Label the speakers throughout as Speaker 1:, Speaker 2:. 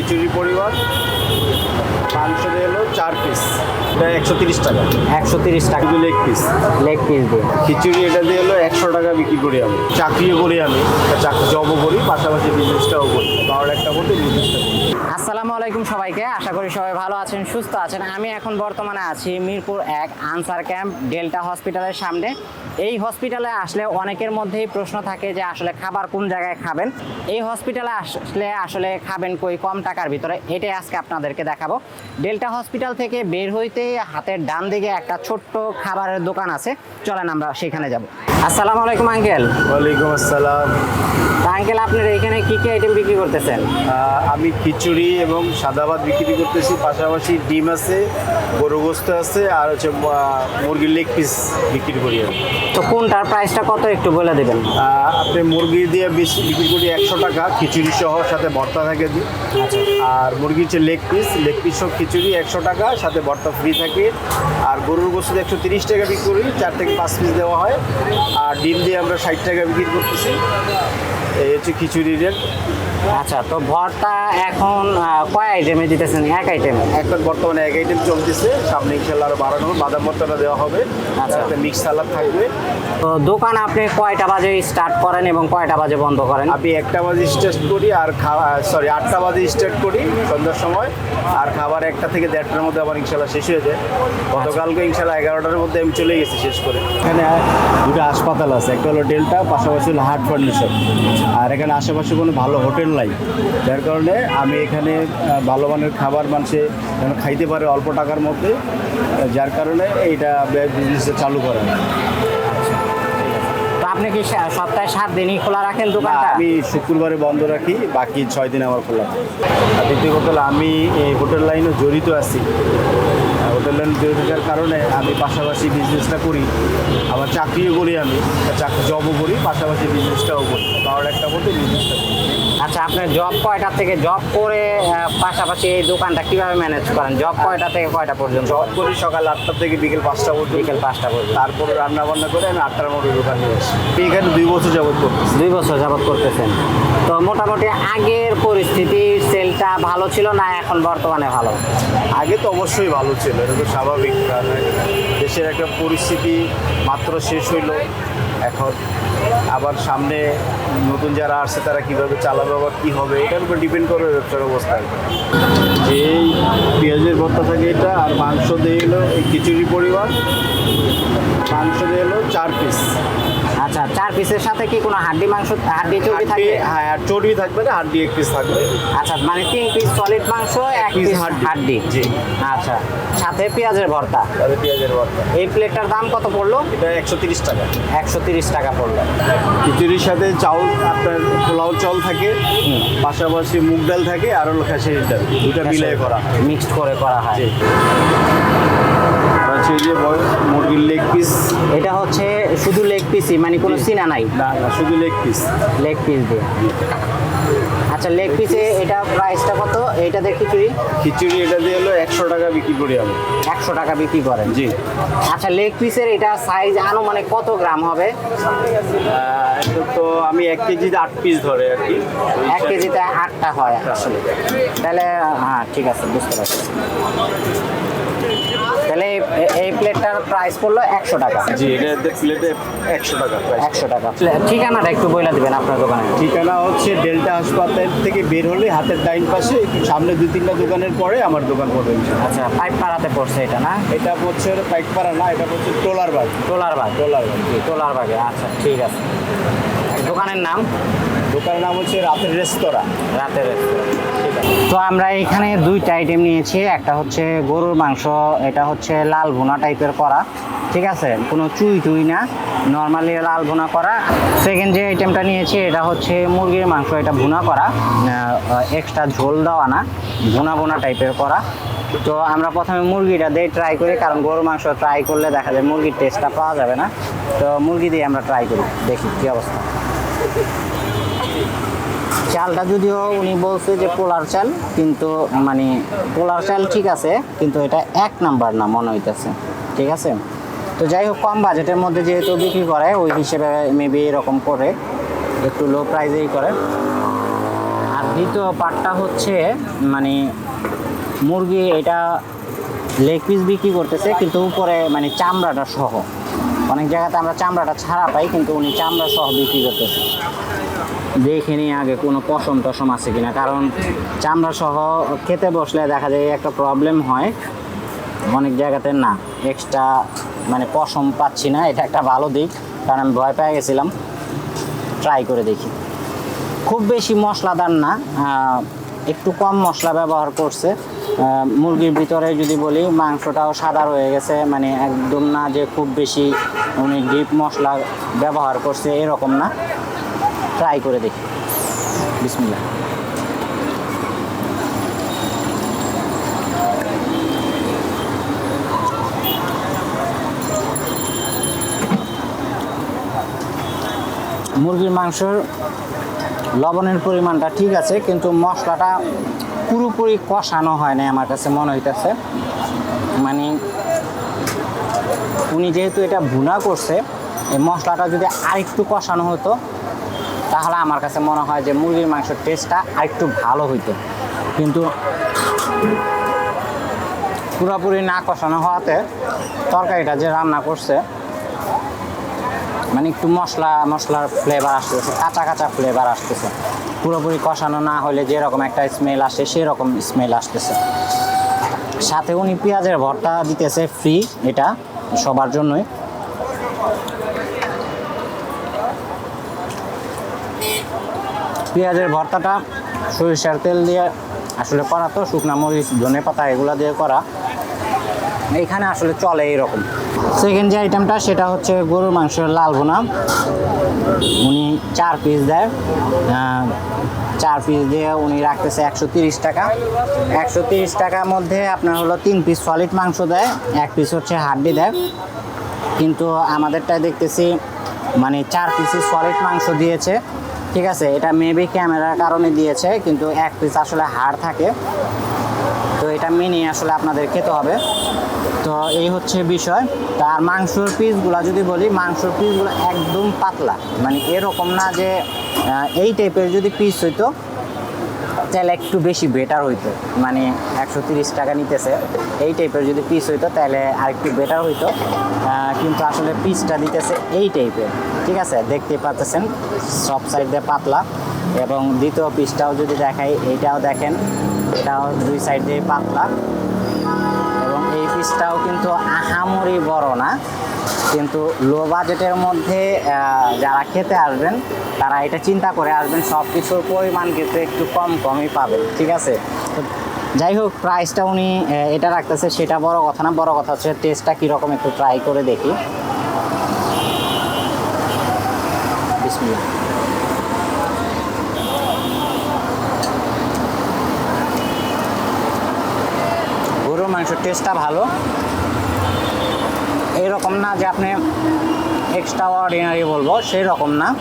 Speaker 1: খিচুড়ি পরিবার মাংস দিয়ে হলো চার পিস এটা একশো তিরিশ টাকা।
Speaker 2: একশো তিরিশ টাকা।
Speaker 1: শুধু লেগ পিস
Speaker 2: লেগ পিস দিয়ে।
Speaker 1: খিচুড়ি এটা দিয়ে হলো একশো টাকা বিক্রি করি আমি। চাকরিও করি আমি। চাকরি জবও করি পাশাপাশি বিজনেসটাও করি। বারোটা একটা করতে বিজনেসটা করি।
Speaker 2: আসসালামু আলাইকুম সবাইকে। আশা করি সবাই ভালো আছেন সুস্থ আছেন। আমি এখন বর্তমানে আছি মিরপুর এক আনসার ক্যাম্প ডেল্টা হসপিটালের সামনে। এই হসপিটালে আসলে অনেকের মধ্যেই প্রশ্ন থাকে যে আসলে খাবার কোন জায়গায় খাবেন? এই হসপিটালে আসলে আসলে খাবেন কই কম টাকার ভিতরে? এটাই আজকে আপনাদেরকে দেখাবো। ডেল্টা হসপিটাল থেকে বের হইতে হাতের ডান দিকে একটা ছোট্ট খাবারের দোকান আছে। চলেন আমরা সেখানে যাব। আসসালামু আলাইকুম আঙ্কেল।
Speaker 1: ওয়ালাইকুম আসসালাম।
Speaker 2: আঙ্কেল আপনার এখানে কি কি আইটেম বিক্রি করতেছেন?
Speaker 1: আমি খিচুড়ি এবং সাদা ভাত বিক্রি করতেছি পাশাপাশি ডিম আছে গরু গোস্ত আছে আর হচ্ছে মুরগির লেগ পিস বিক্রি করি
Speaker 2: তো কোনটার প্রাইসটা কত একটু বলে দেবেন?
Speaker 1: আপনি মুরগি দিয়ে বেশি বিক্রি করি একশো টাকা খিচুড়ি সহ সাথে ভর্তা থাকে দিই। আর মুরগির হচ্ছে লেগ পিস লেগ পিস সহ খিচুড়ি একশো টাকা সাথে ভর্তা ফ্রি থাকে। আর গরুর গোস্ত একশো তিরিশ টাকা বিক্রি করি চার থেকে পাঁচ পিস দেওয়া হয়। আর ডিম দিয়ে আমরা ষাট টাকা বিক্রি করতেছি। এই হচ্ছে খিচুড়ি রেট
Speaker 2: আচ্ছা তো ভরটা এখন কয় আইটেমে দিতেছেন? এক আইটেমে
Speaker 1: এখন বর্তমানে এক আইটেম চলতেছে। সামনে ইনশাল্লাহ আরও বাড়ানো। বাদাম ভর্তাটা দেওয়া হবে।
Speaker 2: আচ্ছা।
Speaker 1: একটা মিক্স সালাদ থাকবে।
Speaker 2: তো দোকান আপনি কয়টা বাজে স্টার্ট করেন এবং কয়টা বাজে বন্ধ করেন?
Speaker 1: আমি একটা বাজে স্টার্ট করি আর খাওয়া সরি আটটা বাজে স্টার্ট করি সন্ধ্যার সময়। আর খাবার একটা থেকে দেড়টার মধ্যে আবার ইনশাল্লাহ শেষ হয়ে যায়। গতকালকে ইনশাল্লাহ এগারোটার মধ্যে আমি চলে গেছি শেষ করে। এখানে দুটো হাসপাতাল আছে। একটা হলো ডেল্টা পাশাপাশি হলো হার্ট ফাউন্ডেশন। আর এখানে আশেপাশে কোনো ভালো হোটেল নাই। যার কারণে আমি এখানে ভালো মানের খাবার মানুষে যেন খাইতে পারে অল্প টাকার মধ্যে যার কারণে এইটা বিজনেসটা চালু করে
Speaker 2: তো আপনি কি সপ্তাহে সাত দিনই খোলা রাখেন দোকানটা?
Speaker 1: আমি শুক্রবারে বন্ধ রাখি বাকি ছয় দিন আমার খোলা। আর দ্বিতীয় কথা আমি এই হোটেল লাইনে জড়িত আছি। হোটেল লাইন জড়িত থাকার কারণে আমি পাশাপাশি বিজনেসটা করি। আবার চাকরিও করি আমি চাকরি জবও করি পাশাপাশি বিজনেসটাও করি। বারোটা একটা করতে বিজনেসটা করি।
Speaker 2: আচ্ছা আপনার জব কয়টা থেকে জব করে পাশাপাশি এই দোকানটা কীভাবে ম্যানেজ করেন? জব কয়টা থেকে কয়টা পর্যন্ত?
Speaker 1: জব করি সকাল আটটা থেকে বিকেল পাঁচটা পর্যন্ত।
Speaker 2: বিকেল পাঁচটা পর্যন্ত।
Speaker 1: তারপরে রান্না বান্না করে আমি আটটার মধ্যে দোকান নিয়ে আসি। এখানে দুই বছর যাবত করতেছি।
Speaker 2: দুই বছর যাবত করতেছেন। তো মোটামুটি আগের পরিস্থিতি সেলটা ভালো ছিল না এখন বর্তমানে ভালো?
Speaker 1: আগে তো অবশ্যই ভালো ছিল এটা তো স্বাভাবিক। দেশের একটা পরিস্থিতি মাত্র শেষ হইল। এখন আবার সামনে নতুন যারা আসছে, তারা কীভাবে চালাবে আবার কী হবে, এটার উপর ডিপেন্ড করবে ব্যবসার অবস্থা এই পেঁয়াজের ভর্তা থাকে এটা আর মাংস দিয়ে এলো এই খিচুড়ি পরিবার মাংস দিয়ে এলো চার পিস
Speaker 2: আচ্ছা চার পিসের সাথে কি কোনো হাড্ডি মাংস হাড্ডি চর্বি থাকে
Speaker 1: হ্যাঁ আর চর্বি থাকবে না হাড্ডি এক পিস থাকবে।
Speaker 2: আচ্ছা মানে তিন পিস সলিড মাংস এক পিস
Speaker 1: হাড্ডি। জি।
Speaker 2: আচ্ছা সাথে পেঁয়াজের ভর্তা।
Speaker 1: তাহলে পেঁয়াজের ভর্তা।
Speaker 2: এই প্লেটটার দাম কত পড়ল?
Speaker 1: এটা একশো তিরিশ টাকা।
Speaker 2: একশো তিরিশ টাকা পড়ল।
Speaker 1: খিচুড়ির সাথে চাউল আপনার পোলাও চাউল থাকে পাশাপাশি মুগ ডাল থাকে আর হলো খেসারির ডাল। দুটা মিলাই করা
Speaker 2: মিক্সড করে করা হয়।
Speaker 1: হচ্ছে যে মুরগির লেগ পিস
Speaker 2: এটা হচ্ছে শুধু লেগ পিসই মানে কোনো। সিনা নাই?
Speaker 1: না না শুধু লেগ পিস
Speaker 2: লেগ পিস দিয়ে। আচ্ছা লেগ পিসে এটা প্রাইসটা কত? এইটা দেখি তুই
Speaker 1: খিচুড়ি এটা দিয়ে হলো একশো টাকা বিক্রি করি আমি।
Speaker 2: একশো টাকা বিক্রি করেন।
Speaker 1: জি।
Speaker 2: আচ্ছা লেগ পিসের এটা সাইজ আনুমানিক কত গ্রাম হবে?
Speaker 1: তো আমি এক কেজিতে আট পিস ধরে আর কি।
Speaker 2: এক কেজিতে আটটা হয় আসলে। তাহলে হ্যাঁ ঠিক আছে বুঝতে পারছি। তাহলে এই- এই প্লেটটার প্রাইস পড়ল একশো টাকা।
Speaker 1: জি এটা প্লেটে একশো টাকা
Speaker 2: একশো টাকা। ঠিকানাটা একটু বলে দিবেন আপনার দোকানে।
Speaker 1: ঠিকানা হচ্ছে ডেল্টা হাসপাতাল থেকে বের হলে হাতের ডাইন পাশে সামনে দুই তিনটা দোকানের পরে আমার দোকান পড়বে ইনশাআল্লাহ।
Speaker 2: আচ্ছা পাইপ পাড়াতে পড়ছে এটা না?
Speaker 1: এটা হচ্ছে পাইকপাড়া না এটা হচ্ছে টোলার বাগ।
Speaker 2: টোলার বাগ।
Speaker 1: টোলার বাগ জি।
Speaker 2: টোলার বাগে আচ্ছা ঠিক আছে। দোকানের নাম?
Speaker 1: দোকানের নাম হচ্ছে রাতের রেস্তোরাঁ।
Speaker 2: রাতের তো আমরা এখানে দুইটা আইটেম নিয়েছি একটা হচ্ছে গরুর মাংস এটা হচ্ছে লাল ভুনা টাইপের করা ঠিক আছে? কোনো চুই টুই না নর্মালি লাল ভুনা করা। সেকেন্ড যে আইটেমটা নিয়েছি এটা হচ্ছে মুরগির মাংস এটা ভুনা করা। এক্সট্রা ঝোল দেওয়া না ভুনা ভুনা টাইপের করা। তো আমরা প্রথমে মুরগিটা দিয়ে ট্রাই করি কারণ গরুর মাংস ট্রাই করলে দেখা যায় মুরগির টেস্টটা পাওয়া যাবে না। তো মুরগি দিয়ে আমরা ট্রাই করি দেখি কী অবস্থা। চালটা যদিও উনি বলছে যে পোলার চাল, কিন্তু মানে পোলার চাল ঠিক আছে, কিন্তু এটা এক নাম্বার না, মনে হইতেছে। ঠিক আছে? তো যাই হোক, কম বাজেটের মধ্যে যেহেতু বিক্রি করে, ওই হিসেবে মেবি এরকম করে, একটু লো প্রাইজেই করে। আর দ্বিতীয় পার্টটা হচ্ছে মানে মুরগি এটা লেগ পিস বিক্রি করতেছে, কিন্তু উপরে মানে চামড়াটা সহ। অনেক জায়গাতে আমরা চামড়াটা ছাড়া পাই, কিন্তু উনি চামড়া সহ বিক্রি করতেছে। দেখে নিই আগে কোনো পশম টসম আছে কিনা, কারণ চামড়া সহ খেতে বসলে দেখা যায় একটা প্রবলেম হয়। অনেক জায়গাতে না এক্সট্রা মানে পশম পাচ্ছি না, এটা একটা ভালো দিক, কারণ আমি ভয় পেয়ে গেছিলাম। ট্রাই করে দেখি। খুব বেশি মশলাদার না একটু কম মশলা ব্যবহার করছে। মুরগির ভিতরে যদি বলি, মাংসটাও সাদা রয়ে গেছে মানে একদম না যে খুব বেশি উনি ডিপ মশলা ব্যবহার করছে, এরকম না। ট্রাই করে দেখি। বিসমিল্লা মুরগির মাংসর লবণের পরিমাণটা ঠিক আছে, কিন্তু মশলাটা পুরোপুরি কষানো হয় না আমার কাছে মনে হইতেছে। মানে উনি যেহেতু এটা ভুনা করছে, এই মশলাটা যদি আরেকটু কষানো হতো তাহলে আমার কাছে মনে হয় যে মুরগির মাংসের টেস্টটা আরেকটু ভালো হইতো। কিন্তু পুরোপুরি না কষানো হওয়াতে তরকারিটা যে রান্না করছে মানে একটু মশলা, মশলার ফ্লেভার আসতেছে, কাঁচা কাঁচা ফ্লেভার আসতেছে। পুরোপুরি কষানো না হলে যেরকম একটা স্মেল আসে, সেরকম স্মেল আসতেছে। সাথে উনি পেঁয়াজের ভর্তা দিতেছে ফ্রি এটা সবার জন্যই। পেঁয়াজের ভর্তাটা, সরিষার তেল দিয়ে আসলে করা তো, শুকনা মরিচ, ধনে পাতা এগুলো দিয়ে করা। এখানে আসলে চলে এইরকম। সেকেন্ড যে আইটেমটা সেটা হচ্ছে গরুর মাংসের লাল ভুনা। উনি চার পিস দেয়। চার পিস দিয়ে উনি রাখতেছে একশো তিরিশ টাকা। একশো তিরিশ টাকার মধ্যে আপনার হলো তিন পিস সলিড মাংস দেয়। এক পিস হচ্ছে হাড্ডি দেয়। কিন্তু আমাদেরটায় দেখতেছি মানে চার পিসই সলিড মাংস দিয়েছে। ঠিক আছে, এটা মেবি ক্যামেরার কারণে দিয়েছে, কিন্তু এক পিস আসলে হার থাকে। তো এটা মেনে আসলে আপনাদের খেতে হবে। তো এই হচ্ছে বিষয়। তো আর মাংসর পিসগুলো যদি বলি, মাংসর পিসগুলো একদম পাতলা। মানে এরকম না যে এই টাইপের যদি পিস হইতো তাহলে একটু বেশি বেটার হইতো। মানে একশো তিরিশ টাকা নিতেছে। এই টাইপের যদি পিস হইতো, তাহলে আরেকটু বেটার হইতো। কিন্তু আসলে পিসটা দিতেছে এই টাইপের ঠিক আছে? দেখতে পাচ্ছেন, সব সাইড দিয়ে পাতলা। এবং দ্বিতীয় পিসটাও যদি দেখাই, এইটাও দেখেন, এটাও দুই সাইড দিয়ে পাতলা। এবং এই পিসটাও কিন্তু আহামরি বড় না। কিন্তু লো বাজেটের মধ্যে যারা খেতে আসবেন, তারা এটা চিন্তা করে আসবেন সব কিছুর পরিমাণ কিন্তু একটু কম কমই পাবেন, ঠিক আছে? যাই হোক প্রাইসটা উনি এটা রাখতেছে, সেটা বড় কথা না, বড় কথা হচ্ছে টেস্টটা কীরকম একটু ট্রাই করে দেখি। গরুর মাংসের টেস্টটা ভালো। এরকম না যে আপনি এক্সট্রা অর্ডিনারি বলব সেই রকম না।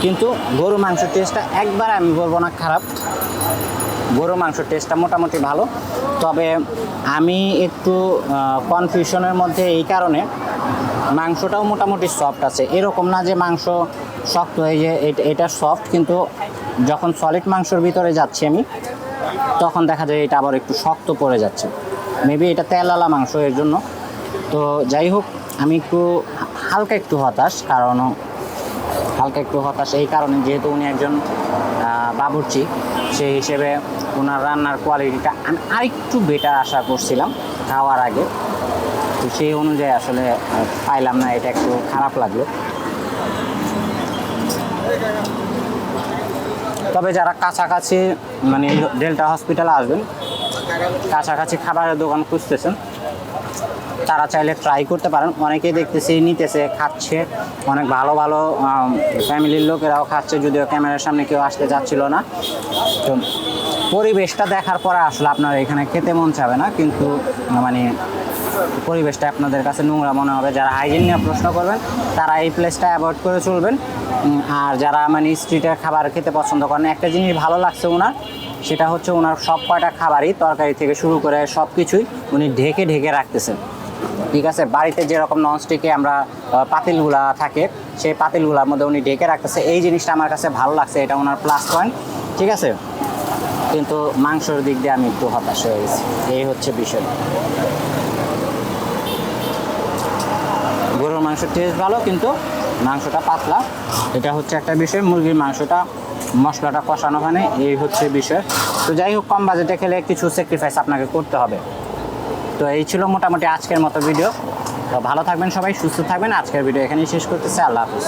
Speaker 2: কিন্তু গরু মাংসের টেস্টটা একবার আমি বলব না খারাপ। গরু মাংসের টেস্টটা মোটামুটি ভালো। তবে আমি একটু কনফিউশনের মধ্যে এই কারণে মাংসটাও মোটামুটি সফট আছে। এরকম না যে মাংস শক্ত হয়ে যে এটা- এটা সফট কিন্তু যখন সলিড মাংসর ভিতরে যাচ্ছি আমি, তখন দেখা যায় এটা আবার একটু শক্ত পড়ে যাচ্ছে। মেবি এটা তেলালা মাংস এর জন্য। তো যাই হোক আমি একটু হালকা একটু হতাশ, কারণ হালকা একটু হতাশ এই কারণে যেহেতু উনি একজন বাবুর্চি, সেই হিসেবে ওনার রান্নার কোয়ালিটিটা আমি আরেকটু বেটার আশা করছিলাম খাওয়ার আগে। তো সেই অনুযায়ী আসলে পাইলাম না, এটা একটু খারাপ লাগল। তবে যারা কাছাকাছি মানে ডেল্টা হসপিটালে আসবেন, কাছাকাছি খাবারের দোকান খুঁজতেছেন তারা চাইলে ট্রাই করতে পারেন। অনেকেই দেখতেছি নিতেছে, খাচ্ছে। অনেক ভালো ভালো ফ্যামিলির লোকেরাও খাচ্ছে, যদিও ক্যামেরার সামনে কেউ আসতে যাচ্ছিল না। তো পরিবেশটা দেখার পরে আসলে আপনার এখানে খেতে মন চাবে না, কিন্তু মানে পরিবেশটা আপনাদের কাছে নোংরা মনে হবে। যারা হাইজিন নিয়ে প্রশ্ন করবেন, তারা এই প্লেসটা অ্যাভয়েড করে চলবেন। আর যারা মানে স্ট্রিটের খাবার খেতে পছন্দ করেন, একটা জিনিস ভালো লাগছে ওনার, সেটা হচ্ছে ওনার সব কয়টা খাবারই তরকারি থেকে শুরু করে সব কিছুই উনি ঢেকে ঢেকে রাখতেছেন। ঠিক আছে? বাড়িতে যেরকম ননস্টিকে আমরা পাতিলগুলা থাকে, সেই পাতিলগুলার মধ্যে উনি ডেকে রাখতেছে। এই জিনিসটা আমার কাছে ভালো লাগছে, এটা ওনার প্লাস পয়েন্ট ঠিক আছে? কিন্তু মাংসর দিক দিয়ে আমি একটু হতাশ হয়ে গেছি। এই হচ্ছে বিষয়। গরুর মাংসের টেস্ট ভালো, কিন্তু মাংসটা পাতলা। এটা হচ্ছে একটা বিষয়, মুরগির মাংসটা, মশলাটা কষানো মানে এই হচ্ছে বিষয়। তো যাই হোক, কম বাজেটে খেলে কিছু স্যাক্রিফাইস আপনাকে করতে হবে। তো এই ছিল মোটামুটি আজকের মতো ভিডিও। তো ভালো থাকবেন সবাই, সুস্থ থাকবেন। আজকের ভিডিও এখানেই শেষ করতেছে। আল্লাহ হাফিজ।